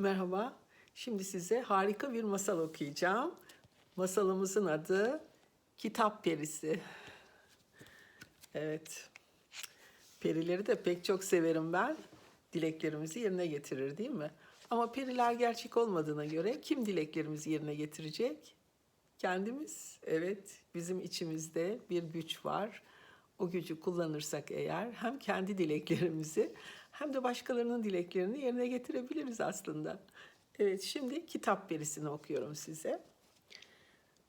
Merhaba. Şimdi size harika bir masal okuyacağım. Masalımızın adı Kitap Perisi. Evet. Perileri de pek çok severim ben. Dileklerimizi yerine getirir değil mi? Ama periler gerçek olmadığına göre kim dileklerimizi yerine getirecek? Kendimiz. Evet, bizim içimizde bir güç var. O gücü kullanırsak eğer hem kendi dileklerimizi hem de başkalarının dileklerini yerine getirebiliriz aslında. Evet, şimdi kitap perisini okuyorum size.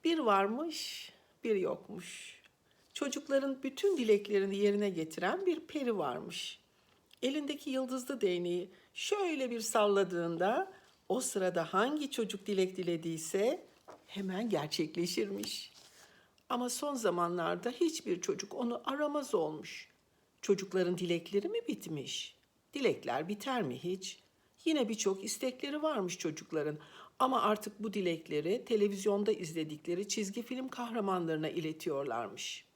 Bir varmış, bir yokmuş. Çocukların bütün dileklerini yerine getiren bir peri varmış. Elindeki yıldızlı değneği şöyle bir salladığında o sırada hangi çocuk dilek dilediyse hemen gerçekleşirmiş. Ama son zamanlarda hiçbir çocuk onu aramaz olmuş. Çocukların dilekleri mi bitmiş? Dilekler biter mi hiç? Yine birçok istekleri varmış çocukların. Ama artık bu dilekleri televizyonda izledikleri çizgi film kahramanlarına iletiyorlarmış.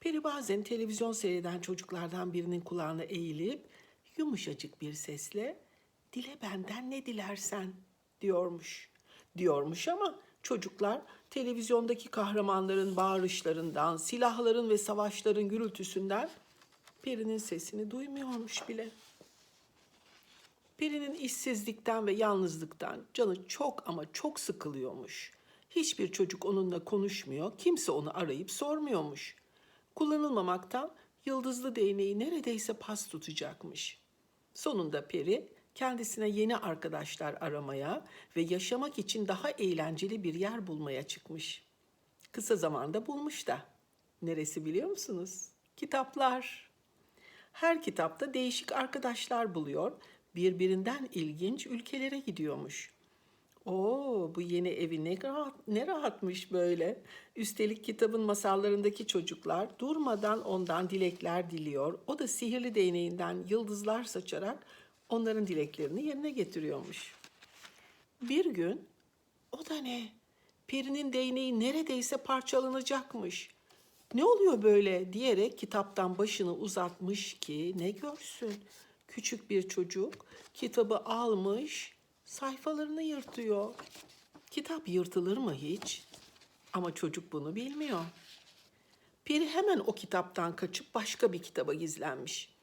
Peri bazen televizyon seyreden çocuklardan birinin kulağına eğilip yumuşacık bir sesle dile benden ne dilersen diyormuş. Diyormuş ama çocuklar televizyondaki kahramanların bağırışlarından, silahların ve savaşların gürültüsünden Peri'nin sesini duymuyormuş bile. Peri'nin işsizlikten ve yalnızlıktan canı çok ama çok sıkılıyormuş. Hiçbir çocuk onunla konuşmuyor, kimse onu arayıp sormuyormuş. Kullanılmamaktan yıldızlı değneği neredeyse pas tutacakmış. Sonunda Peri kendisine yeni arkadaşlar aramaya ve yaşamak için daha eğlenceli bir yer bulmaya çıkmış. Kısa zamanda bulmuş da. Neresi biliyor musunuz? Kitaplar. Her kitapta değişik arkadaşlar buluyor, birbirinden ilginç ülkelere gidiyormuş. Oo, bu yeni evi ne rahat, ne rahatmış böyle. Üstelik kitabın masallarındaki çocuklar durmadan ondan dilekler diliyor. O da sihirli değneğinden yıldızlar saçarak onların dileklerini yerine getiriyormuş. Bir gün o da ne? Perinin değneği neredeyse parçalanacakmış. Ne oluyor böyle diyerek kitaptan başını uzatmış ki ne görsün. Küçük bir çocuk kitabı almış, sayfalarını yırtıyor. Kitap yırtılır mı hiç? Ama çocuk bunu bilmiyor. Peri hemen o kitaptan kaçıp başka bir kitaba gizlenmiş.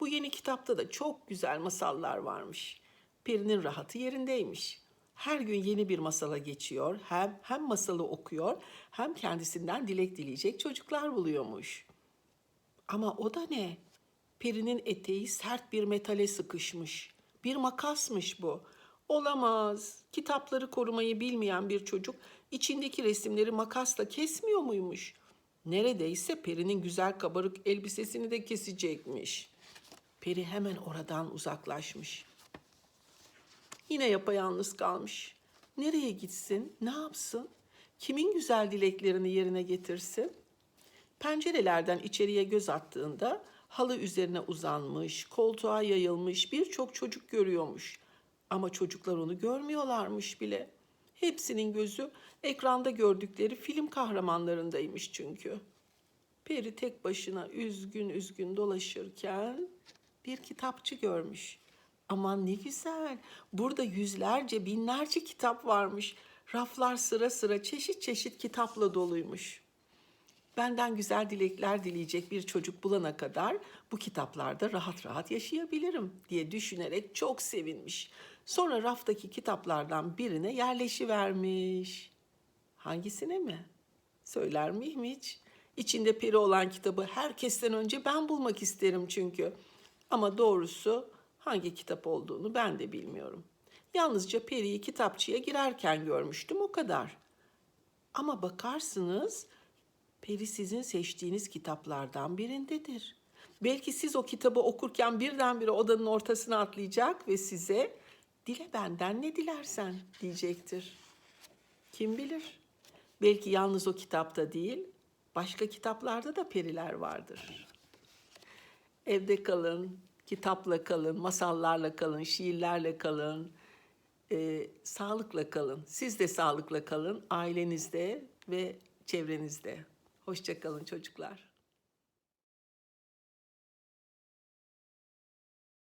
Bu yeni kitapta da çok güzel masallar varmış. Peri'nin rahatı yerindeymiş. Her gün yeni bir masala geçiyor, hem hem masalı okuyor, hem kendisinden dilek dileyecek çocuklar buluyormuş. Ama o da ne? Peri'nin eteği sert bir metale sıkışmış. Bir makasmış bu. Olamaz. Kitapları korumayı bilmeyen bir çocuk içindeki resimleri makasla kesmiyor muymuş? Neredeyse Peri'nin güzel kabarık elbisesini de kesecekmiş. Peri hemen oradan uzaklaşmış. Yine yapayalnız kalmış. Nereye gitsin, ne yapsın? Kimin güzel dileklerini yerine getirsin? Pencerelerden içeriye göz attığında halı üzerine uzanmış, koltuğa yayılmış birçok çocuk görüyormuş. Ama çocuklar onu görmüyorlarmış bile. Hepsinin gözü ekranda gördükleri film kahramanlarındaymış çünkü. Peri tek başına üzgün üzgün dolaşırken bir kitapçı görmüş. Aman ne güzel. Burada yüzlerce, binlerce kitap varmış. Raflar sıra sıra çeşit çeşit kitapla doluymuş. Benden güzel dilekler dileyecek bir çocuk bulana kadar bu kitaplarda rahat rahat yaşayabilirim diye düşünerek çok sevinmiş. Sonra raftaki kitaplardan birine yerleşivermiş. Hangisine mi? Söyler miyim hiç? İçinde peri olan kitabı herkesten önce ben bulmak isterim çünkü. Ama doğrusu hangi kitap olduğunu ben de bilmiyorum. Yalnızca periyi kitapçıya girerken görmüştüm o kadar. Ama bakarsınız peri sizin seçtiğiniz kitaplardan birindedir. Belki siz o kitabı okurken birdenbire odanın ortasına atlayacak ve size dile benden ne dilersen diyecektir. Kim bilir? Belki yalnız o kitapta değil, başka kitaplarda da periler vardır. Evde kalın, kitapla kalın, masallarla kalın, şiirlerle kalın, e, sağlıkla kalın. Siz de sağlıkla kalın, ailenizde ve çevrenizde. Hoşça kalın çocuklar.